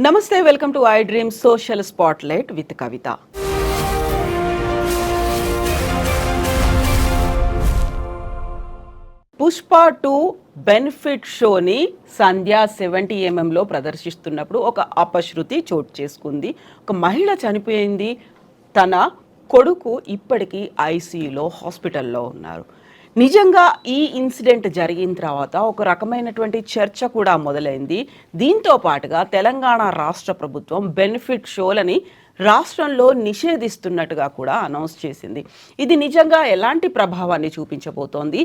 నమస్తే welcome to I dream social spotlight with Kavitha. Pushpa two benefit షోని Sandhya seventy ఎంఎంలో ప్రదర్శిస్తున్నప్పుడు ఒక అపశృతి చోటు చేసుకుంది. ఒక మహిళ చనిపోయింది. తన కొడుకు ఇప్పటికీ ఐసీయూలో హాస్పిటల్లో ఉన్నారు. నిజంగా ఈ ఇన్సిడెంట్ జరిగిన తర్వాత ఒక రకమైనటువంటి చర్చ కూడా మొదలైంది. దీంతో పాటుగా తెలంగాణ రాష్ట్ర ప్రభుత్వం బెనిఫిట్ షోలని రాష్ట్రంలో నిషేధిస్తున్నట్టుగా కూడా అనౌన్స్ చేసింది. ఇది నిజంగా ఎలాంటి ప్రభావాన్ని చూపించబోతోంది?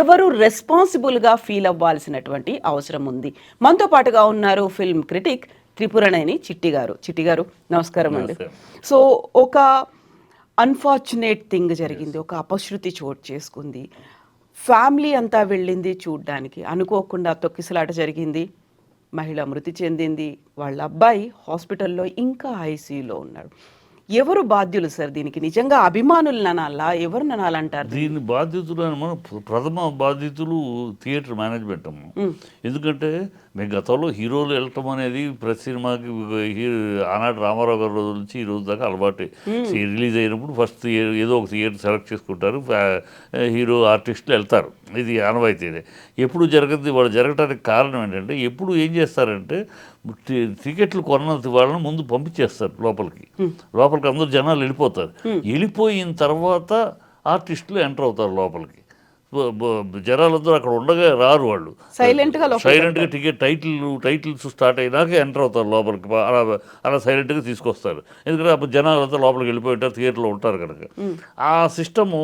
ఎవరు రెస్పాన్సిబుల్గా ఫీల్ అవ్వాల్సినటువంటి అవసరం ఉంది? మనతో పాటుగా ఉన్నారు ఫిల్మ్ క్రిటిక్ త్రిపురనేని చిట్టి గారు చిట్టి గారు నమస్కారం అండి. సో ఒక అన్ఫార్చునేట్ థింగ్ జరిగింది. ఒక అపశృతి చోటు చేసుకుంది. ఫ్యామిలీ అంతా వెళ్ళింది చూడ్డానికి. అనుకోకుండా తొక్కిసలాట జరిగింది. మహిళ మృతి చెందింది. వాళ్ళ అబ్బాయి హాస్పిటల్లో ఇంకా ఐసీయూలో ఉన్నాడు. ఎవరు బాధ్యులు సార్ దీనికి? నిజంగా అభిమానులు ననాలా? ఎవరు ననాలంటారు దీని బాధ్యతలు అని మనం ప్ర- ప్రథమ బాధ్యతలు థియేటర్ మేనేజ్మెంట్ అమ్మ. ఎందుకంటే మేము గతంలో హీరోలు వెళ్ళటం అనేది ప్రతి సినిమాకి ఆనాటి రామారావు గారి రోజు నుంచి ఈ రోజు దాకా అలవాటే. రిలీజ్ అయినప్పుడు ఫస్ట్ ఏదో ఒక థియేటర్ సెలెక్ట్ చేసుకుంటారు హీరో ఆర్టిస్టులు వెళ్తారు. ఇది ఆనవాయితీనే. ఎప్పుడు జరగదు వాళ్ళు జరగటానికి కారణం ఏంటంటే ఎప్పుడు ఏం చేస్తారంటే టికెట్లు కొన్న వాళ్ళని ముందు పంపించేస్తారు లోపలికి. లోపలికి అందరూ జనాలు వెళ్ళిపోతారు. వెళ్ళిపోయిన తర్వాత ఆర్టిస్టులు ఎంటర్ అవుతారు లోపలికి. జనాలందరూ అక్కడ ఉండగా రారు వాళ్ళు. Silent గా లోపలికి సైలెంట్గా టికెట్ టైటిల్ టైటిల్స్ స్టార్ట్ అయినాక ఎంటర్ అవుతారు లోపలికి. అలా అలా సైలెంట్గా తీసుకొస్తారు. ఎందుకంటే అప్పుడు జనాలంతా లోపలికి వెళ్ళిపోయి ఉంటారు థియేటర్లో ఉంటారు కనుక. ఆ సిస్టము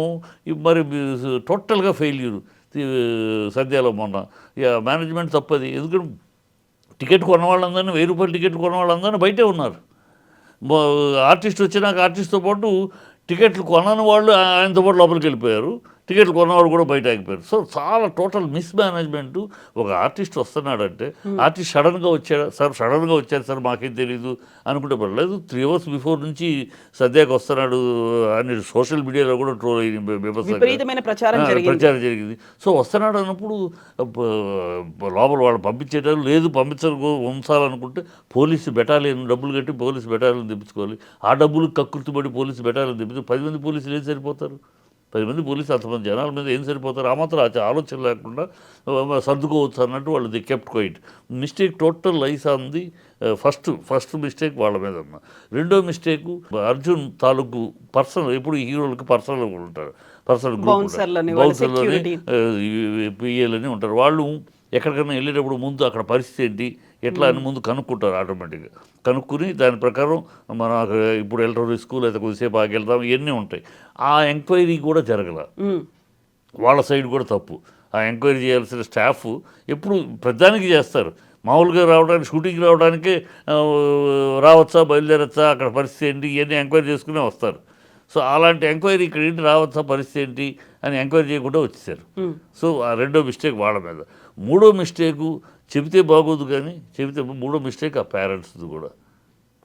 మరి టోటల్గా ఫెయిల్యూర్ సద్యాలో మొన్న. ఇక మేనేజ్మెంట్ తప్పది. ఎందుకంటే టికెట్ కొన్న వాళ్ళందరినీ వెయ్యి రూపాయలు టికెట్ కొన్న వాళ్ళందరినీ బయటే ఉన్నారు. ఆర్టిస్ట్ వచ్చినాక ఆర్టిస్ట్తో పాటు టికెట్లు కొనని వాళ్ళు ఆయనతో పాటు లోపలికి వెళ్ళిపోయారు. టికెట్లు కొన్నవాళ్ళు కూడా బయట ఆగిపోయారు సో చాలా టోటల్ మిస్ మేనేజ్మెంట్ ఒక ఆర్టిస్ట్ వస్తున్నాడంటే ఆర్టిస్ట్ సడన్గా వచ్చాడు సార్ సడన్గా వచ్చారు సార్ మాకేం తెలియదు అనుకుంటే పర్లేదు త్రీ అవర్స్ బిఫోర్ నుంచి సద్యాకి వస్తున్నాడు అని సోషల్ మీడియాలో కూడా ట్రోల్. విపరీతమైన ప్రచారం ప్రచారం జరిగింది. సో వస్తున్నాడు అన్నప్పుడు లోపల వాళ్ళు పంపించేటారు లేదు పంపించరు ఉంచాలనుకుంటే పోలీసు బెటాలియన్ డబ్బులు కట్టి పోలీసు బెటాలియన్ తెప్పించుకోవాలి. ఆ డబ్బులు కక్కుర్తిపడి పోలీసు బెటాలియన్ తెప్పితే పది మంది పోలీసులు ఏం సరిపోతారు? పది మంది పోలీసు అంతమంది జనాల మీద ఏం సరిపోతారు ఆ మాత్రం ఆలోచన లేకుండా సర్దుకోవచ్చు అన్నట్టు వాళ్ళు they kept quiet mistake total lies అంది ఫస్ట్ ఫస్ట్ మిస్టేక్ వాళ్ళ మీద అన్న రెండో మిస్టేక్ అర్జున్ తాలూకు పర్సనల్ ఎప్పుడు హీరోలకు పర్సనల్ ఉంటారు పర్సనల్ security. పిఏలని ఉంటారు వాళ్ళు ఎక్కడికైనా వెళ్ళేటప్పుడు ముందు అక్కడ పరిస్థితి ఏంటి ఎట్లా అని ముందు కనుక్కుంటారు ఆటోమేటిక్గా. కనుక్కుని దాని ప్రకారం మనం అక్కడ ఇప్పుడు వెళ్ళడం స్కూల్ అయితే కొద్దిసేపు ఆగి వెళ్దాం ఇవన్నీ ఉంటాయి. ఆ ఎంక్వైరీ కూడా జరగల. వాళ్ళ సైడ్ కూడా తప్పు. ఆ ఎంక్వైరీ చేయాల్సిన స్టాఫ్ ఎప్పుడు ప్రధానికి చేస్తారు. మామూలుగా రావడానికి షూటింగ్ రావడానికే రావచ్చా బయలుదేరచ్చా అక్కడ పరిస్థితి ఏంటి ఇవన్నీ ఎంక్వైరీ చేసుకునే వస్తారు. సో అలాంటి ఎంక్వైరీ ఇక్కడ ఏంటి రావచ్చా పరిస్థితి ఏంటి అని ఎంక్వైరీ చేయకుండా వచ్చేసారు. సో ఆ రెండో మిస్టేక్ వాళ్ళ మీద. మూడో మిస్టేకు చెబితే బాగోదు కానీ చెబితే మూడో మిస్టేక్ ఆ పేరెంట్స్ది కూడా.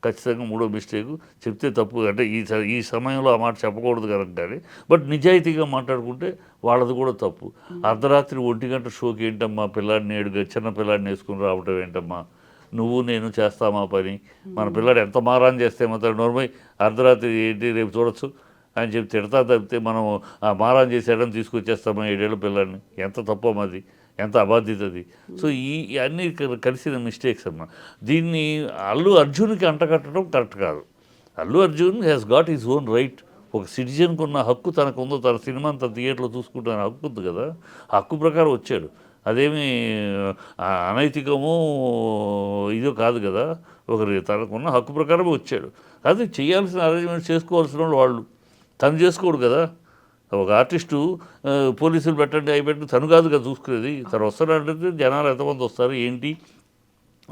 ఖచ్చితంగా మూడో మిస్టేక్. చెప్తే తప్పు అంటే ఈ స- ఈ సమయంలో ఆ మాట చెప్పకూడదు కనుక కానీ బట్ నిజాయితీగా మాట్లాడుకుంటే వాళ్ళది కూడా తప్పు. అర్ధరాత్రి ఒంటి గంట షోకి ఏంటమ్మా పిల్లాడిని ఏడుగా చిన్న పిల్లాడిని వేసుకుని రావటం ఏంటమ్మా? నువ్వు నేను చేస్తామా పని. మన పిల్లాడు ఎంత మారాన్ చేస్తే మాత్రం నోర్మై అర్ధరాత్రి ఏంటి రేపు చూడొచ్చు అని చెప్పి తిడతా తప్పితే మనం ఆ మారాన్ చేసేయడం తీసుకొచ్చేస్తామా ఏడేళ్ళ పిల్లాడిని? ఎంత తప్పో మాది. ఎంత అబాధ్యత అది? సో ఈ అన్నీ కలిసిన మిస్టేక్స్ అమ్మ. దీన్ని అల్లు అర్జున్కి అంటగట్టడం కరెక్ట్ కాదు. Allu Arjun has got his own right ఒక సిటిజన్కి ఉన్న హక్కు తనకు ఉందో తన సినిమా తన థియేటర్లో చూసుకుంటాను హక్కు ఉంది కదా? హక్కు ప్రకారం వచ్చాడు. అదేమి అనైతికము ఇదో కాదు కదా? ఒకరి తనకున్న హక్కు ప్రకారం వచ్చాడు. అది చేయాల్సిన అరేంజ్మెంట్ చేసుకోవాల్సిన వాళ్ళు వాళ్ళు. తను చేసుకోడు కదా? ఒక ఆర్టిస్టు పోలీసులు పెట్టండి అవి పెట్టండి తను కాదు కదా చూసుకునేది. తను వస్తాడంటే జనాలు ఎంతమంది వస్తారు ఏంటి?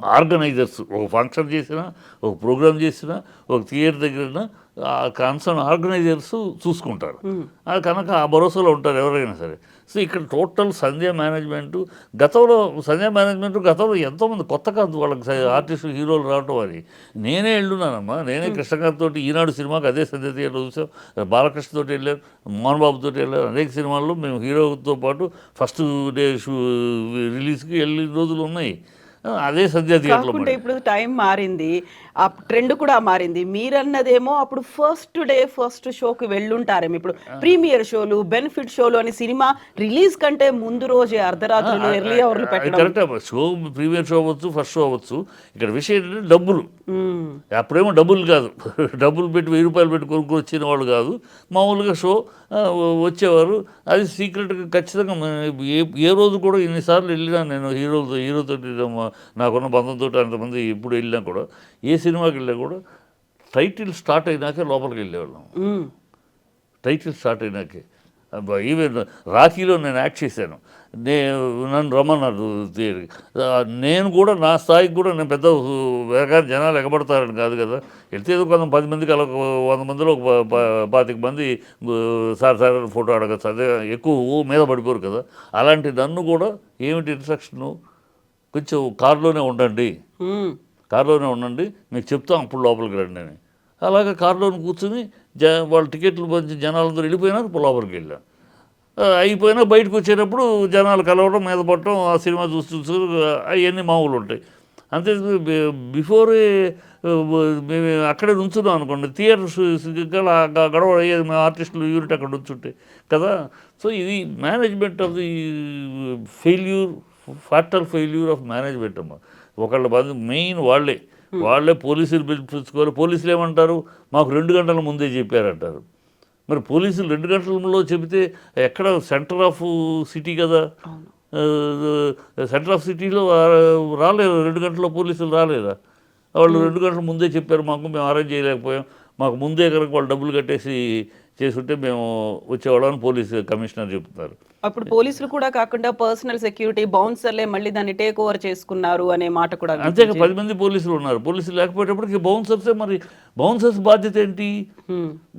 ఆర్గనైజర్స్ ఒక ఫంక్షన్ చేసినా ఒక ప్రోగ్రామ్ చేసినా ఒక థియేటర్ దగ్గర ఆ కన్సర్న్ ఆర్గనైజర్స్ చూసుకుంటారు. ఆ కనుక ఆ భరోసాలో ఉంటారు ఎవరైనా సరే. సో ఇక్కడ టోటల్ సంధ్య మేనేజ్మెంట్ గతంలో సంధ్య మేనేజ్మెంట్ గతంలో ఎంతోమంది కొత్త కాదు వాళ్ళకి ఆర్టిస్టు హీరోలు రావటం అని నేనే వెళ్ళున్నానమ్మా. నేనే కృష్ణకాంత్ తోటి ఈనాడు సినిమాకి అదే సంధ్య థియేటర్ చూసాం. బాలకృష్ణ తోటి వెళ్ళారు మోహన్ బాబు తోటి వెళ్ళారు అనేక సినిమాల్లో మేము హీరోతో పాటు ఫస్ట్ డే షూ రిలీజ్కి వెళ్ళిన రోజులు ఉన్నాయి. అదే సంధ్యా థియేటర్లో ఇప్పుడు టైం మారింది. ఆ ట్రెండ్ కూడా మారింది. మీరన్నదేమో అప్పుడు ఫస్ట్ డే ఫస్ట్ షోకి వెళ్ళుంటారేమో. ఇప్పుడు ప్రీమియర్ షోలు బెనిఫిట్ షోలు అని సినిమా రిలీజ్ కంటే ముందు రోజే అర్ధరాత్రులు ఎర్లీ అవర్లు పెట్టడం. కరెక్ట్ షో ప్రీమియర్ షో అవ్వచ్చు ఫస్ట్ షో అవ్వచ్చు. ఇక్కడ విషయం ఏంటంటే డబ్బులు. అప్పుడేమో డబ్బులు కాదు. డబ్బులు పెట్టి వెయ్యి రూపాయలు పెట్టి కొనుక్కొని వచ్చిన వాళ్ళు కాదు. మామూలుగా షో వచ్చేవారు. అది సీక్రెట్గా ఖచ్చితంగా ఏ ఏ రోజు కూడా ఎన్నిసార్లు వెళ్ళినా నేను హీరోలతో హీరోతో నాకున్న బంధంతో అంతమంది ఎప్పుడు వెళ్ళినా కూడా ఏ సినిమాకి వెళ్ళినా కూడా టైటిల్ స్టార్ట్ అయినాకే లోపలికి వెళ్ళేవాళ్ళం. టైటిల్ స్టార్ట్ అయినాకే. ఈవెన్ రాఖీలో నేను యాక్ట్ చేశాను. నేను నన్ను రమ్మన్నారు నేను కూడా నా స్థాయికి కూడా నేను పెద్ద వేగా జనాలు ఎగబడతారని కాదు కదా. వెళ్తే ఏదో కొంత పది మందికి అలా ఒక వంద మందిలో ఒక పాతిక మంది సార్ సార్ ఫోటో అడగచ్చు. అదే ఎక్కువ మీద పడిపోరు కదా. అలాంటి నన్ను కూడా ఏమిటి ఇన్స్ట్రక్షను కొంచెం కారులోనే ఉండండి. కారులోనే ఉండండి. మీకు చెప్తాం అప్పుడు లోపలికి రండి అని. అలాగే కారులోనే కూర్చుని జ వాళ్ళ టికెట్లు పంచి జనాలందరూ వెళ్ళిపోయినాక లోపలికి వెళ్ళాం. ఆ, అయిపోయినా బయటకు వచ్చేటప్పుడు జనాలు కలవడం మీద పడటం ఆ సినిమా చూస్తూ చూస్తూ అవన్నీ మామూలు ఉంటాయి. అంతే బిఫోరే మేము అక్కడే నుంచున్నాం అనుకోండి. థియేటర్ గడవ అయ్యేది మేము ఆర్టిస్టులు యూనిట్ అక్కడ నుంచుంటే కదా. సో ఇది management of the failure fatal failure of management అమ్మ. ఒకళ్ళ బాధ మెయిన్ వాళ్ళే. వాళ్ళే పోలీసులు పిలిపించుకోవాలి. పోలీసులు ఏమంటారు? మాకు రెండు గంటల ముందే చెప్పారంటారు. మరి పోలీసులు రెండు గంటలలో చెబితే ఎక్కడ సెంటర్ ఆఫ్ సిటీ కదా? సెంటర్ ఆఫ్ సిటీలో రాలేదు? రెండు గంటల పోలీసులు రాలేదా? వాళ్ళు రెండు గంటల ముందే చెప్పారు మాకు మేము అరేంజ్ చేయలేకపోయాం. మాకు ముందే కనుక వాళ్ళు డబ్బులు కట్టేసి చేసుంటే మేము వచ్చేవాళ్ళం అని పోలీసు కమిషనర్ చెప్తున్నారు అప్పుడు పోలీసులు కూడా కాకుండా పర్సనల్ సెక్యూరిటీ బౌన్సర్లే మళ్ళీ దాన్ని టేక్ ఓవర్ చేసుకున్నారు అనే మాట కూడా అంతేగా పది మంది పోలీసులు ఉన్నారు. పోలీసులు లేకపోయేటప్పటికి బౌన్సర్సే మరి బౌన్సర్స్ బాధ్యత ఏంటి.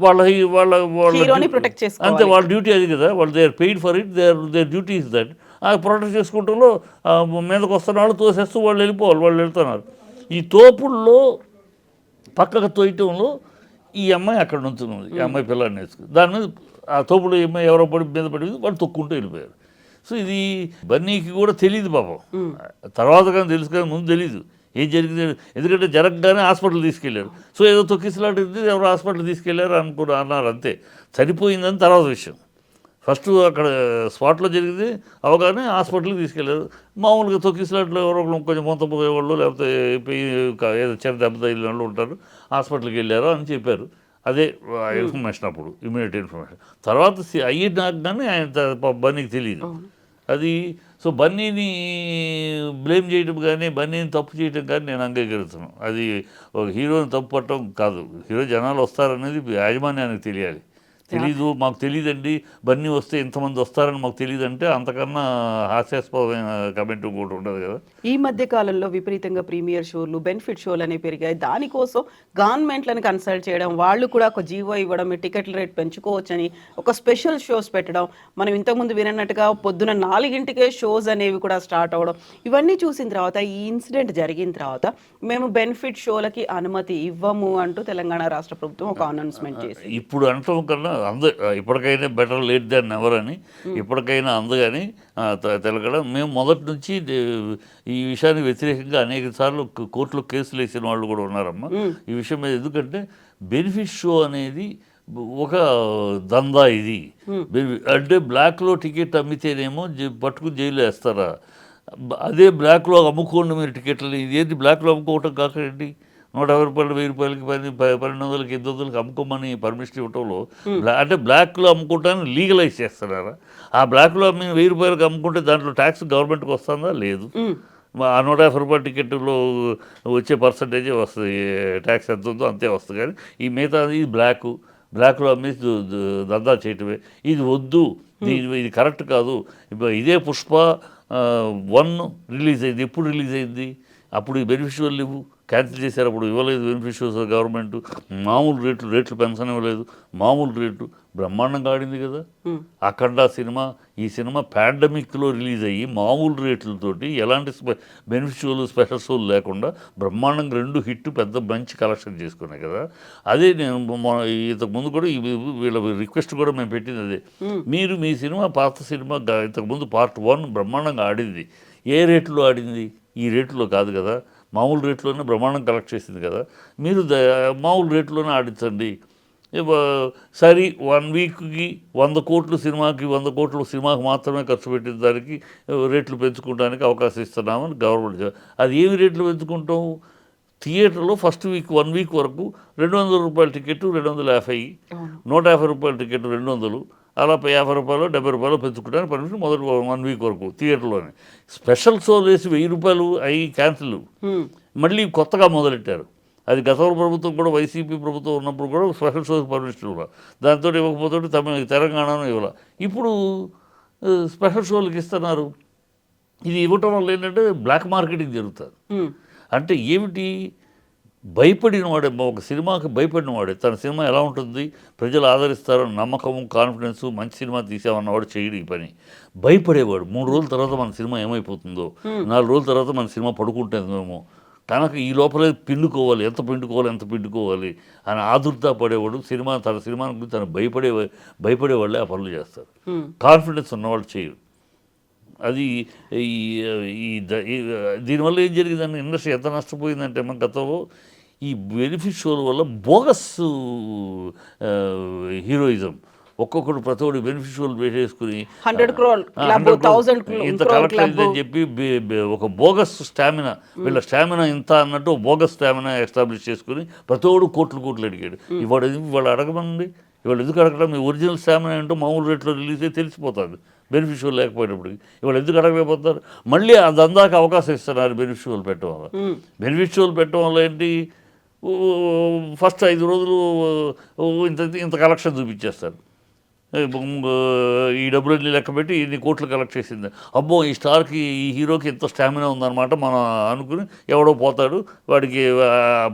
వాళ్ళ వాళ్ళ వాళ్ళ ప్రొటెక్ట్ చేసుకోవాలి. అంతే వాళ్ళ డ్యూటీ అది కదా వాళ్ళు they are paid for it they are their duty is that. ఆ ప్రొటెక్ట్ చేసుకుంటంలో ఆ, మీదకి వస్తున్న వాళ్ళు తోసేస్తూ వాళ్ళు వెళ్ళిపోవాలి వాళ్ళు వెళ్తున్నారు. ఈ తోపుల్లో పక్కకు తోయటంలో ఈ అమ్మాయి అక్కడ నుంచున్నది ఈ అమ్మాయి పిల్లాడిని వేసుకుని దాని మీద ఆ తోపుడు అమ్మాయి ఎవరో పడి మీద పడి వాళ్ళు తొక్కుంటూ వెళ్ళిపోయారు సో ఇది బన్నీకి కూడా తెలియదు పాపం. తర్వాత కానీ తెలుసు కానీ ముందు తెలీదు. ఏం జరిగింది? ఎందుకంటే జరగగానే హాస్పిటల్ తీసుకెళ్ళారు. సో ఏదో తొక్కిసలాడింది ఎవరో హాస్పిటల్ తీసుకెళ్ళారు అనుకున్న అన్నారు అంతే. చనిపోయిందని తర్వాత విషయం. ఫస్ట్ అక్కడ స్పాట్లో జరిగింది అవగానే హాస్పిటల్కి తీసుకెళ్ళారు. మామూలుగా తొక్కిసలాట్లో ఎవరో ఒకరు కొంచెం మొంత పోయేవాళ్ళు లేకపోతే ఏదో చిన్న దెబ్బ తగిలిన వాళ్ళు ఉంటారు హాస్పిటల్కి వెళ్ళారు అని చెప్పారు. అదే ఇన్ఫర్మేషన్ అప్పుడు ఇమీడియట్ ఇన్ఫర్మేషన్. తర్వాత సి- అయ్యినాక కానీ ఆయన బన్నీకి తెలియదు అది సో బన్నీని బ్లేమ్ చేయడం కానీ బన్నీని తప్పు చేయడం కానీ నేను అంగీకరిస్తున్నాను. అది ఒక హీరోని తప్పు పట్టడం కాదు. హీరో జనాలు వస్తారనేది యాజమాన్యానికి తెలియాలి. తెలీదు మాకు తెలియదండి బన్నీ వస్తే ఇంతమంది వస్తారని మాకు తెలియదంటే అంతకన్నా హాస్యాస్పదమైన కమెంట్ ఇంకోటి ఉండదు కదా. ఈ మధ్య కాలంలో విపరీతంగా ప్రీమియర్ షోలు బెనిఫిట్ షోలు అనేవి పెరిగాయి. దానికోసం గవర్నమెంట్లను కన్సల్ట్ చేయడం వాళ్ళు కూడా ఒక జీవో ఇవ్వడం టికెట్ల రేట్ పెంచుకోవచ్చని ఒక స్పెషల్ షోస్ పెట్టడం మనం ఇంతకుముందు వినట్టుగా పొద్దున నాలుగింటికే షోస్ అనేవి కూడా స్టార్ట్ అవ్వడం ఇవన్నీ చూసిన తర్వాత ఈ ఇన్సిడెంట్ జరిగిన తర్వాత మేము బెనిఫిట్ షోలకి అనుమతి ఇవ్వము అంటూ తెలంగాణ రాష్ట్ర ప్రభుత్వం ఒక అనౌన్స్మెంట్ చేసింది. ఇప్పుడు అనటం కన్నా అంద ఇప్పటికైనా బెటర్ లేట్ దాన్ ఎవర్ అని ఇప్పటికైనా అందగాని తెలగడం మేము మొదటి నుంచి ఈ విషయానికి వ్యతిరేకంగా అనేక సార్లు కోర్టులో కేసులు వేసిన వాళ్ళు కూడా ఉన్నారమ్మా. ఈ విషయం మీద ఎందుకంటే బెనిఫిట్ షో అనేది ఒక దందా ఇది. బెనిఫి- అంటే బ్లాక్లో టికెట్ అమ్మితేనేమో పట్టుకుని జైలు వేస్తారా? అదే బ్లాక్లో అమ్ముకోండి మీరు టికెట్లు ఇదేంటి బ్లాక్లో అమ్ముకోవటం కాకండి నూట యాభై రూపాయలు వెయ్యి రూపాయలకి పది పన్నెండు వందలకి ఎనిమిది వందలకి అమ్ముకోమని పర్మిషన్ ఇవ్వటంలో అంటే బ్లాక్లో అమ్ముకోవటాన్ని లీగలైజ్ చేస్తున్నారా? ఆ బ్లాక్లో అమ్మి వెయ్యి రూపాయలకి అమ్ముకుంటే దాంట్లో ట్యాక్స్ గవర్నమెంట్కి వస్తుందా? లేదు. ఆ నూట యాభై రూపాయల టికెట్లో వచ్చే పర్సంటేజే వస్తుంది. ట్యాక్స్ ఎంత ఉందో అంతే వస్తుంది. కానీ ఈ మిగతా ఇది బ్లాక్ బ్లాక్లో అమ్మేసి దు- దందా చేయటమే. ఇది వద్దు. ఇది ఇది కరెక్ట్ కాదు. ఇప్పుడు ఇదే పుష్ప వన్ రిలీజ్ అయింది. ఎప్పుడు రిలీజ్ అయింది? అప్పుడు ఈ బెనిఫిషియల్ లేవు క్యాన్సిల్ చేశారు. అప్పుడు ఇవ్వలేదు బెనిఫిషియల్స్ గవర్నమెంట్ మామూలు రేట్లు రేట్లు పెన్షన్ ఇవ్వలేదు. మామూలు రేటు బ్రహ్మాండంగా ఆడింది కదా. అఖండ సినిమా ఈ సినిమా పాండమిక్లో రిలీజ్ అయ్యి మామూలు రేట్లతోటి ఎలాంటి బెనిఫిషియల్ స్పెషల్ షోలు లేకుండా బ్రహ్మాండంగా రెండు హిట్ పెద్ద మంచి కలెక్షన్ చేసుకున్నాయి కదా. అదే నేను మొ- ఇంతకు ముందు కూడా వీళ్ళ రిక్వెస్ట్ కూడా మేము పెట్టింది అదే. మీరు మీ సినిమా పాత సినిమా గా- ఇంతకు ముందు పార్ట్ వన్ బ్రహ్మాండంగా ఆడింది. ఏ రేట్లో ఆడింది? ఈ రేట్లో కాదు కదా. మామూలు రేట్లోనే బ్రహ్మాండం కలెక్ట్ చేసింది కదా. మీరు ద- మామూలు రేట్లోనే ఆడించండి. సరి వన్ వీక్కి వంద కోట్లు సినిమాకి వంద కోట్లు సినిమాకి మాత్రమే ఖర్చు పెట్టిన దానికి రేట్లు పెంచుకోవడానికి అవకాశం ఇస్తున్నామని గవర్నమెంట్ అది ఏమి రేట్లు పెంచుకుంటాం? థియేటర్లో ఫస్ట్ వీక్ వన్ వీక్ వరకు రెండు వందల రూపాయల టికెట్ రెండు వందల యాభై. నూట యాభై రూపాయల టికెట్ రెండు వందలు. అలా యాభై రూపాయలు డెబ్బై రూపాయలు పెంచుకోవడానికి పర్మిషన్ మొదటి వన్ వీక్ వరకు థియేటర్లోనే. స్పెషల్ షో వేసి వెయ్యి రూపాయలు అవి క్యాన్సిల్. మళ్ళీ కొత్తగా మొదలెట్టారు. అది గతంలో ప్రభుత్వం కూడా వైసీపీ ప్రభుత్వం ఉన్నప్పుడు కూడా స్పెషల్ షోస్ పర్మిషన్ ఇవ్వాలి. దాంతో ఇవ్వకపోతే తమిళ తెలంగాణను ఇవ్వాలి. ఇప్పుడు స్పెషల్ షోలకు ఇస్తున్నారు. ఇది ఇవ్వటం వల్ల ఏంటంటే బ్లాక్ మార్కెటింగ్ జరుగుతుంది. అంటే ఏమిటి? భయపడిన వాడే ఒక సినిమాకి భయపడిన వాడే తన సినిమా ఎలా ఉంటుంది ప్రజలు ఆదరిస్తారని నమ్మకము కాన్ఫిడెన్స్ మంచి సినిమా తీసామన్నవాడు చేయడు ఈ పని. భయపడేవాడు. మూడు రోజుల తర్వాత మన సినిమా ఏమైపోతుందో నాలుగు రోజుల తర్వాత మన సినిమా పడుకుంటుందేమో తనకు ఈ లోపలే పిండుకోవాలి ఎంత పిండుకోవాలి ఎంత పిండుకోవాలి అని ఆదుర్దా పడేవాడు సినిమా తన సినిమా గురించి తను భయపడే భయపడేవాళ్ళే ఆ పనులు చేస్తారు. కాన్ఫిడెన్స్ ఉన్నవాళ్ళు చేయరు అది ఈ దీనివల్ల ఏం జరిగిందంటే ఇండస్ట్రీ ఎంత నష్టపోయిందంటే మన గతంలో ఈ బెనిఫిట్ షోల వల్ల బోగస్ హీరోయిజం. ఒక్కొక్కడు ప్రతి బెనిఫిట్ షోలు వేసేసుకుని 100 crore ఆ, club, 100 crore 1000 crore ఇంత కలెక్ట్. అయిందని చెప్పి ఒక బోగస్ స్టామినా. వీళ్ళ స్టామినా ఇంత అన్నట్టు బోగస్ స్టామినా ఎస్టాబ్లిష్ చేసుకుని ప్రతోడు కోట్లు కోట్లు అడిగాడు. ఇవాడు ఇవాళ అడగమండి. ఇవాళ ఎందుకు అడగడం? మీ ఒరిజినల్ స్టామినా ఏంటో మామూలు రేట్లో రిలీజ్ అయితే తెలిసిపోతుంది. బెనిఫిషియల్ లేకపోయినప్పటికి. ఇవాళ ఎందుకు అడగలేకపోతారు మళ్ళీ అది అందాక అవకాశం ఇస్తున్నారు బెనిఫిషియల్ పెట్టడం వల్ల. బెనిఫిషియల్ పెట్టడం వల్ల ఏంటి? ఫస్ట్ ఐదు రోజులు ఇంత ఇంత కలెక్షన్ చూపించేస్తారు. ఈ డబ్బులన్నీ లెక్క పెట్టి ఇన్ని కోట్లు కలెక్ట్ చేసింది. అబ్బో ఈ స్టార్కి ఈ హీరోకి ఎంత స్టామినా ఉందన్నమాట మనం అనుకుని ఎవడో పోతాడు వాడికి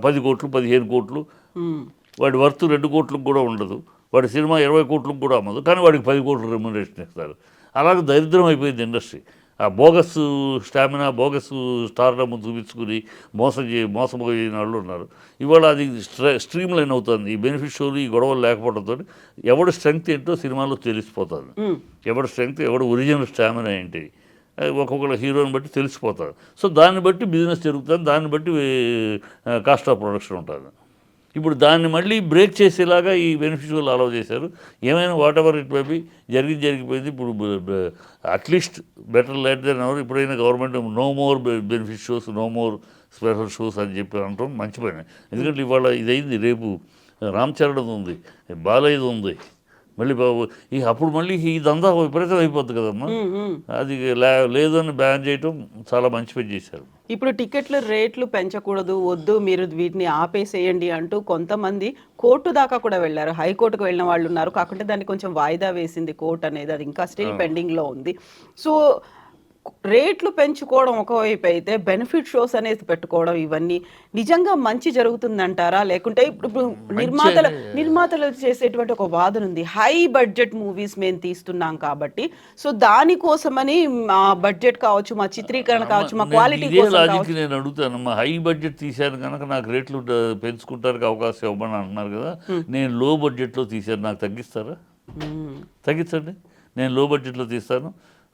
పది కోట్లు పదిహేను కోట్లు. వాడి వర్త్ రెండు కోట్లకు కూడా ఉండదు. వాడి సినిమా ఇరవై కోట్లకు కూడా అమ్మదు. కానీ వాడికి పది కోట్లు రెమ్యునరేషన్ ఇస్తారు. అలాగే దరిద్రం అయిపోయింది ఇండస్ట్రీ ఆ బోగస్ స్టామినా బోగస్ స్టార్డమ్ చూపించుకుని మోసం చే మోసపోయిన వాళ్ళు ఉన్నారు. ఇవాళ అది స్ట్ర- స్ట్రీమ్ లైన్ అవుతుంది. ఈ బెనిఫిట్ షోలు ఈ గొడవలు లేకపోవడంతో ఎవడి స్ట్రెంగ్త్ ఏంటో సినిమాలో తెలిసిపోతుంది. హ్మ్. ఎవడి స్ట్రెంగ్త్ ఎవడు ఒరిజినల్ స్టామినా ఏంటి? ఒక్కొక్కళ్ళ హీరోని బట్టి తెలిసిపోతుంది సో దాన్ని బట్టి బిజినెస్ జరుగుతుంది. దాన్ని బట్టి కాస్ట్ ఆఫ్ ప్రొడక్షన్ ఉంటుంది. ఇప్పుడు దాన్ని మళ్ళీ బ్రేక్ చేసేలాగా ఈ బెనిఫిషియల్ అలౌ చేశారు. ఏమైనా వాట్ ఎవర్ ఇట్ మేబీ జరిగి జరిగిపోయింది ఇప్పుడు అట్లీస్ట్ బెటర్ లైట్ దెన్ ఎవరు ఇప్పుడైనా government no more benefit shows no more special shows అని చెప్పి అనటం మంచి పని ఎందుకంటే ఇవాళ ఇదైంది రేపు రామ్ చరణ్ ఉంది బాలయ్యది ఉంది. మళ్ళీ బాబు ఈ అప్పుడు మళ్ళీ ఇదంతా విపరీతం అయిపోద్ది కదమ్మా. అది లే- లేదు అని బ్యాన్ చేయటం చాలా మంచి పని చేశారు. ఇప్పుడు టికెట్ల రేట్లు పెంచకూడదు వద్దు మీరు వీటిని ఆపేసేయండి అంటూ కొంతమంది కోర్టు దాకా కూడా వెళ్ళారు. హైకోర్టుకు వెళ్ళిన వాళ్ళు ఉన్నారు. కాకుంటే దాన్ని కొంచెం వాయిదా వేసింది కోర్టు అనేది. అది ఇంకా స్టిల్ పెండింగ్లో ఉంది. సో రేట్లు పెంచుకోవడం ఒకవైపు అయితే బెనిఫిట్ షోస్ అనేది పెట్టుకోవడం ఇవన్నీ నిజంగా మంచి జరుగుతుందంటారా? లేకుంటే ఇప్పుడు నిర్మాతల నిర్మాతలు చేసేటువంటి ఒక వాదన ఉంది. హై బడ్జెట్ మూవీస్ మేము తీస్తున్నాం కాబట్టి. సో దానికోసమని మా బడ్జెట్ కావచ్చు మా చిత్రీకరణ కావచ్చు మా క్వాలిటీ లాజిక్ నేను అడుగుతాను. మా హై బడ్జెట్ తీశాను కనుక నాకు రేట్లు పెంచుకుంటానికి అవకాశం ఇవ్వమని అంటున్నారు కదా. నేను లో బడ్జెట్లో తీశాను. నాకు తగ్గిస్తారా. తగ్గించండి. నేను లో బడ్జెట్లో తీస్తాను.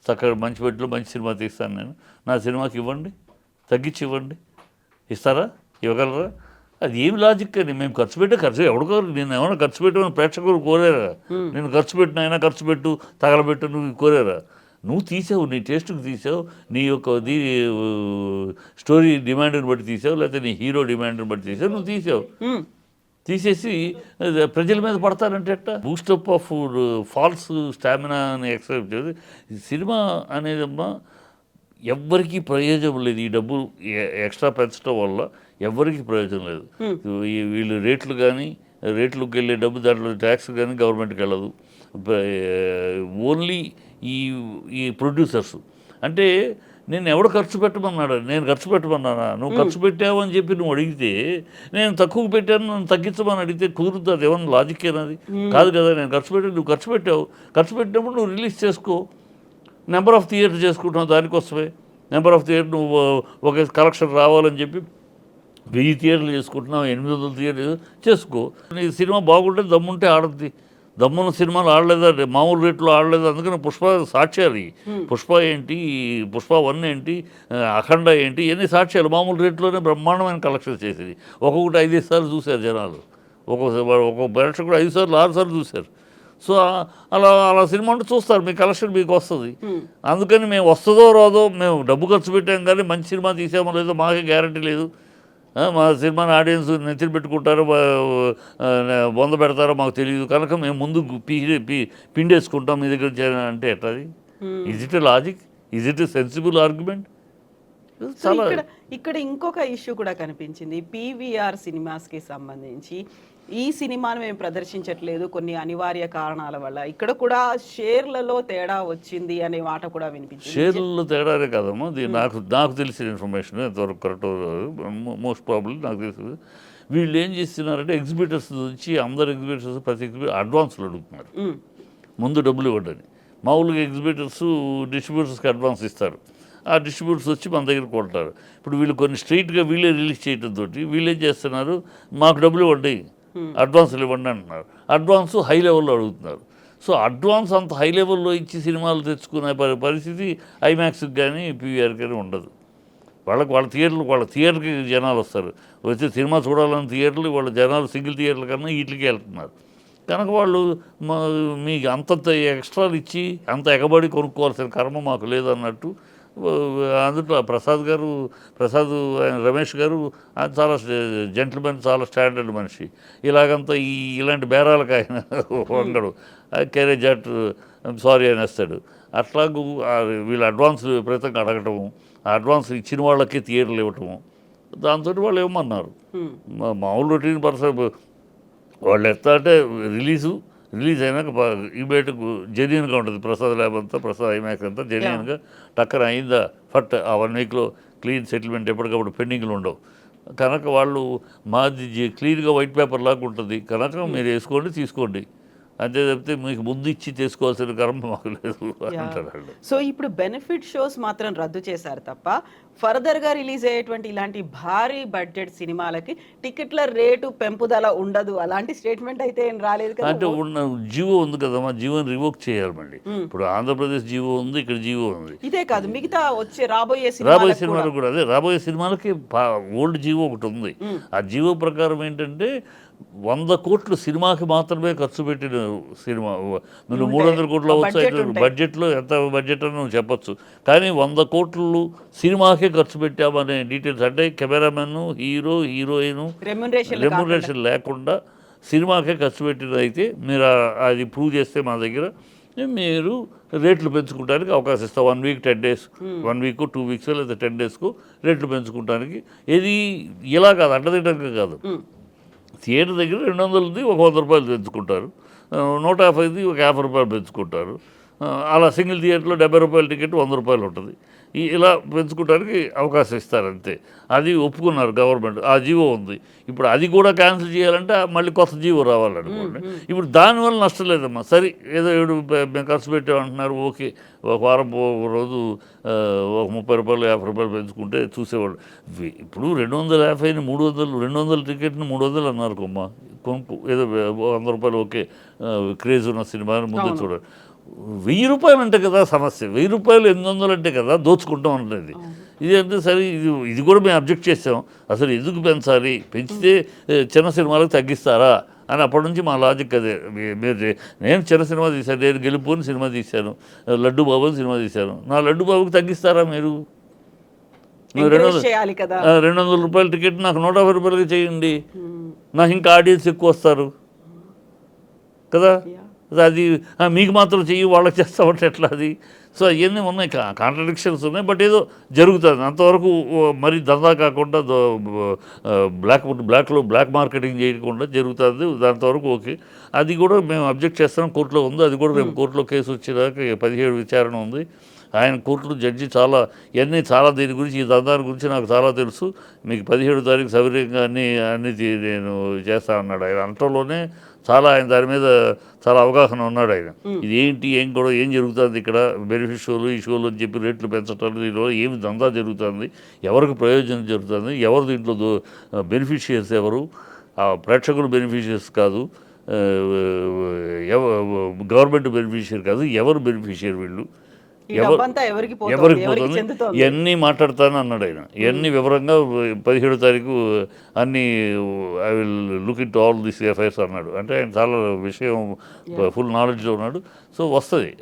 చక్కగా మంచి బడ్జెట్లో మంచి సినిమా తీస్తాను నేను. నా సినిమాకి ఇవ్వండి తగ్గించి ఇవ్వండి. ఇస్తారా? ఇవ్వగలరా? అది ఏం లాజిక్ అని మేము ఖర్చు పెట్టే ఖర్చు ఎవరికో నేను ఏమైనా ఖర్చు పెట్టమని ప్రేక్షకులు కోరారా? నేను ఖర్చు పెట్టిన అయినా ఖర్చు పెట్టు తగలబెట్టు నువ్వు కోరారా? నువ్వు తీసావు నీ టేస్ట్కి తీసావు నీ యొక్క దీ స్టోరీ డిమాండ్ని బట్టి తీసావు లేకపోతే నీ హీరో డిమాండ్ని బట్టి తీసావు నువ్వు తీసావు. తీసేసి ప్రజల మీద పడతారంటే ఎట్ట? Boost up of false stamina అని ఎక్స్పెక్ట్ చేసి సినిమా అనేదమ్మా ఎవ్వరికీ ప్రయోజనం లేదు. ఈ డబ్బు ఎక్స్ట్రా పెంచడం వల్ల ఎవ్వరికీ ప్రయోజనం లేదు. వీళ్ళు రేట్లు కానీ రేట్లకు వెళ్ళే డబ్బు దాంట్లో ట్యాక్స్ కానీ గవర్నమెంట్కి వెళ్ళదు. ఓన్లీ ఈ ఈ ప్రొడ్యూసర్స్ అంటే నేను ఎవడు ఖర్చు పెట్టమన్నాడు? నేను ఖర్చు పెట్టమన్నానా? నువ్వు ఖర్చు పెట్టావు అని చెప్పి నువ్వు అడిగితే నేను తక్కువ పెట్టాను నన్ను తగ్గించమని అడిగితే కుదురుతుంది. అది ఏమన్నా లాజిక్ ఏనది కాదు కదా నేను ఖర్చు పెట్టి నువ్వు ఖర్చు పెట్టావు. ఖర్చు పెట్టినప్పుడు నువ్వు రిలీజ్ చేసుకో. నెంబర్ ఆఫ్ థియేటర్ చేసుకుంటున్నావు దానికోసమే. నెంబర్ ఆఫ్ థియేటర్ నువ్వు ఒక కలెక్షన్ రావాలని చెప్పి వెయ్యి థియేటర్లు చేసుకుంటున్నావు ఎనిమిది వందల థియేటర్లు చేసుకో. నీ సినిమా బాగుంటే దమ్ముంటే ఆడద్ది. దమ్మున సినిమాలు ఆడలేదు? మామూలు రేట్లో ఆడలేదు? అందుకని పుష్ప సాక్ష్యాలు. పుష్ప ఏంటి? పుష్ప వన్ ఏంటి? అఖండ ఏంటి? ఇవన్నీ సాక్ష్యాలు? మామూలు రేట్లోనే బ్రహ్మాండమైన కలెక్షన్ చేసేది. ఒక్కొక్కటి ఐదు సార్లు చూశారు జనాలు. ఒక్కొక్క ఒక్కొక్క ప్రేక్షకుడు ఐదు సార్లు ఆరు సార్లు చూశారు. సో అలా అలా సినిమా అంటే చూస్తారు. మీ కలెక్షన్ మీకు వస్తుంది. అందుకని మేము వస్తుందో రాదో మేము డబ్బు ఖర్చు పెట్టాం కానీ మంచి సినిమా తీసామో లేదో మాకే గ్యారంటీ లేదు. మా సినిమాని ఆడియన్స్ నెత్తిన పెట్టుకుంటారో బొంద పెడతారో మాకు తెలియదు. కనుక మేము ముందు పిండేసుకుంటాం మీ దగ్గర అంటే ఎట్లది is it logic is it sensible argument ఇక్కడ ఇంకొక ఇష్యూ కూడా కనిపించింది. పీవీఆర్ సినిమాస్కి సంబంధించి ఈ సినిమాను మేము ప్రదర్శించట్లేదు కొన్ని అనివార్య కారణాల వల్ల. ఇక్కడ కూడా షేర్లలో తేడా వచ్చింది అనే మాట కూడా వినిపించింది. షేర్లలో తేడానే కదమ్మా. నాకు నాకు తెలిసిన ఇన్ఫర్మేషన్ ఎంతవరకు కరెక్ట్ మోస్ట్ ప్రాబ్లీ నాకు తెలుసు వీళ్ళు ఏం చేస్తున్నారంటే ఎగ్జిబిటర్స్ నుంచి అందరు ఎగ్జిబిటర్స్ ప్రతి ఎగ్జిబిటర్ అడ్వాన్స్లు అడుగుతున్నారు. ముందు డబ్బులు ఇవ్వడని మామూలుగా ఎగ్జిబిటర్స్ డిస్ట్రిబ్యూటర్స్కి అడ్వాన్స్ ఇస్తారు. ఆ డిస్ట్రిబ్యూటర్స్ వచ్చి మన దగ్గర కొంటారు ఇప్పుడు వీళ్ళు కొన్ని స్ట్రైట్గా వీళ్ళే రిలీజ్ చేయడంతో వీళ్ళు ఏం చేస్తున్నారు? మాకు డబ్బులు ఇవ్వండి. Hmm. అడ్వాన్సులు ఇవ్వండి అంటున్నారు. అడ్వాన్స్ హై లెవెల్లో అడుగుతున్నారు. సో అడ్వాన్స్ అంత హై లెవెల్లో ఇచ్చి సినిమాలు తెచ్చుకునే పరి- పరిస్థితి ఐమాక్స్కి కానీ పీవీఆర్ కానీ ఉండదు. వాళ్ళకి వాళ్ళ థియేటర్లు వాళ్ళ థియేటర్కి జనాలు వస్తారు. వచ్చి సినిమా చూడాలని థియేటర్లు వాళ్ళ జనాలు సింగిల్ థియేటర్ల కన్నా వీటికి వెళ్తున్నారు. కనుక వాళ్ళు మా మీకు అంతంత ఎక్స్ట్రాలు ఇచ్చి అంత ఎగబడి కొనుక్కోవాల్సిన కర్మ మాకు లేదన్నట్టు అందులో ప్రసాద్ గారు ప్రసాద్ ఆయన రమేష్ గారు ఆయన చాలా జెంట్మెన్ చాలా స్టాండర్డ్ మనిషి. ఇలాగంతా ఈ ఇలాంటి బేరాలకు ఆయన వంగడు క్యారేజ్ అట్ సారీ అనేస్తాడు. అట్లాగూ ఆ వీళ్ళు అడ్వాన్స్ విపరీతంగా అడగటము అడ్వాన్స్ ఇచ్చిన వాళ్ళకి థియేటర్లు ఇవ్వటము దాంతో వాళ్ళు ఏమన్నారు? మామూలు రొటీన్ పర్సన్ వాళ్ళు ఎత్తా అంటే రిలీజు రిలీజ్ అయినాక ఇమీడియట్గా జెన్యున్గా ఉంటుంది. ప్రసాద్ ల్యాబ్ అంతా ప్రసాద్ ఐమాక్స్ అంతా జెన్యున్గా టక్కన అయిందా? ఫట్ ఆ వన్ వీక్లో క్లీన్ సెటిల్మెంట్ ఎప్పటికప్పుడు పెండింగ్లు ఉండవు. కనుక వాళ్ళు మాది క్లీన్గా వైట్ పేపర్ లాగా ఉంటుంది. కనుక మీరు వేసుకోండి తీసుకోండి. అంతే తప్పితే మీకు ముందు ఇచ్చి తీసుకోవాల్సిన కర్మ మాకు లేదు అంటారు సో ఇప్పుడు బెనిఫిట్ షోస్ మాత్రం రద్దు చేశారు తప్ప ఫర్దర్గా రిలీజ్ అయ్యేటువంటి ఇలాంటి భారీ బడ్జెట్ సినిమాలకి టికెట్ల రేటు పెంపుదల ఉండదు. అలాంటి స్టేట్మెంట్ అయితే ఏం రాలేదు కదా. అంటే ఉన్న జీవో ఉంది కదమ్మా జీవోని రివోక్ చేయాలి మళ్ళీ. ఇప్పుడు ఆంధ్రప్రదేశ్ జీవో ఉంది ఇక్కడ జీవో ఉంది. ఇదే కాదు మిగతా వచ్చే రాబోయే రాబోయే సినిమాలకు సినిమాలు కూడా. అదే రాబోయే సినిమాలకి ఓల్డ్ జీవో ఒకటి ఉంది. ఆ జీవో ప్రకారం ఏంటంటే వంద కోట్లు సినిమాకి మాత్రమే ఖర్చు పెట్టిన సినిమా. నువ్వు మూడు వందల కోట్లు అవ్వచ్చు. బడ్జెట్లో ఎంత బడ్జెట్ అని నువ్వు చెప్పొచ్చు. కానీ వంద కోట్లు సినిమాకే ఖర్చు పెట్టామనే డీటెయిల్స్ అంటే కెమెరామెన్ హీరో హీరోయిన్ రెమ్యునరేషన్ లేకుండా. సినిమాకే ఖర్చు పెట్టినది అయితే మీరు అది ప్రూవ్ చేస్తే మా దగ్గర మీరు రేట్లు పెంచుకోవడానికి అవకాశం ఇస్తాం. One week ten days one week two weeks లేదా టెన్ డేస్కు రేట్లు పెంచుకోవడానికి ఇది ఇలా కాదు అడ్డదిడ్డంగా కాదు. థియేటర్ దగ్గర రెండు వందలది ఒక వంద రూపాయలు తెచ్చుకుంటారు. నూట యాభైది ఒక యాభై రూపాయలు పెంచుకుంటారు. అలా సింగిల్ థియేటర్లో డెబ్బై రూపాయల టికెట్ వంద రూపాయలు ఉంటుంది. ఇలా పెంచుకోవడానికి అవకాశం ఇస్తారు అంతే అది ఒప్పుకున్నారు గవర్నమెంట్. ఆ జీవో ఉంది. ఇప్పుడు అది కూడా క్యాన్సిల్ చేయాలంటే మళ్ళీ కొత్త జీవో రావాలనుకోండి. ఇప్పుడు దానివల్ల నష్టం లేదమ్మా. సరే ఏదో ఏడు మేము ఖర్చు పెట్టామంటున్నారు ఓకే. ఒక వారం ఒక రోజు ఒక ముప్పై రూపాయలు యాభై రూపాయలు పెంచుకుంటే చూసేవాళ్ళు. ఇప్పుడు రెండు వందల యాభైని మూడు వందలు రెండు వందల టికెట్ని మూడు వందలు అన్నారు కొమ్మ కొనుక్కు ఏదో వంద రూపాయలు ఓకే. క్రేజ్ ఉన్న సినిమా అని ముందు చూడాలి. వెయ్యి రూపాయలు అంటే కదా సమస్య. వెయ్యి రూపాయలు ఎనిమిది వందలు అంటే కదా దోచుకుంటాం అనేది ఇది అంటే సరే ఇది ఇది కూడా మేము అబ్జెక్ట్ చేసాం. అసలు ఎందుకు పెంచాలి? పెంచితే చిన్న సినిమాలకు తగ్గిస్తారా? అని అప్పటి నుంచి మా లాజిక్ అదే. మీరు నేను చిన్న సినిమా తీశాను నేను గెలుపుని సినిమా తీశాను లడ్డు బాబు అని సినిమా తీశాను. నా లడ్డు బాబుకి తగ్గిస్తారా మీరు? రెండు రెండు వందల రూపాయల టికెట్ నాకు నూట యాభై రూపాయలకి చేయండి. నాకు ఇంకా ఆడియన్స్ ఎక్కువ వస్తారు. కదా. అది మీకు మాత్రం చెయ్యి వాళ్ళకి చేస్తామంటే ఎట్లా అది? సో అవన్నీ ఉన్నాయి. కాంట్రడిక్షన్స్ ఉన్నాయి. బట్ ఏదో జరుగుతుంది. అంతవరకు మరి దందా కాకుండా బ్లాక్ బ్లాక్లో బ్లాక్ మార్కెటింగ్ చేయకుండా జరుగుతుంది. దాంతవరకు ఓకే. అది కూడా మేము అబ్జెక్ట్ చేస్తాం కోర్టులో ఉంది. అది కూడా రేపు కోర్టులో కేసు వచ్చేదాకా పదిహేడు విచారణ ఉంది. ఆయన కోర్టులో జడ్జి చాలా ఇవన్నీ చాలా దీని గురించి ఈ దందాని గురించి నాకు చాలా తెలుసు. మీకు పదిహేడు తారీఖు సవినయంగా అన్ని అన్ని నేను చేస్తా అన్నాడు ఆయన. అంటలోనే చాలా ఆయన దాని మీద చాలా అవగాహన ఉన్నాడు ఆయన. ఇది ఏంటి ఏం కూడా ఏం జరుగుతుంది ఇక్కడ? ఈ షోలు అని చెప్పి రేట్లు పెంచటం దీనిలో ఏమి దందా జరుగుతుంది? ఎవరికి ప్రయోజనం జరుగుతుంది? ఎవరు దీంట్లో బెనిఫిషియర్స్ ఎవరు? ఆ ప్రేక్షకులు బెనిఫిషియర్స్ కాదు. గవర్నమెంట్ బెనిఫిషియరీ కాదు. ఎవరు బెనిఫిషియరీ వీళ్ళు? ఎవరికి పోతుంది? ఇవన్నీ మాట్లాడతాను అన్నాడు ఆయన. ఇవన్నీ వివరంగా పదిహేడు తారీఖు అన్ని I will look into all this FIRs అన్నాడు. అంటే ఆయన చాలా విషయం ఫుల్ నాలెడ్జ్లో ఉన్నాడు. సో వస్తుంది.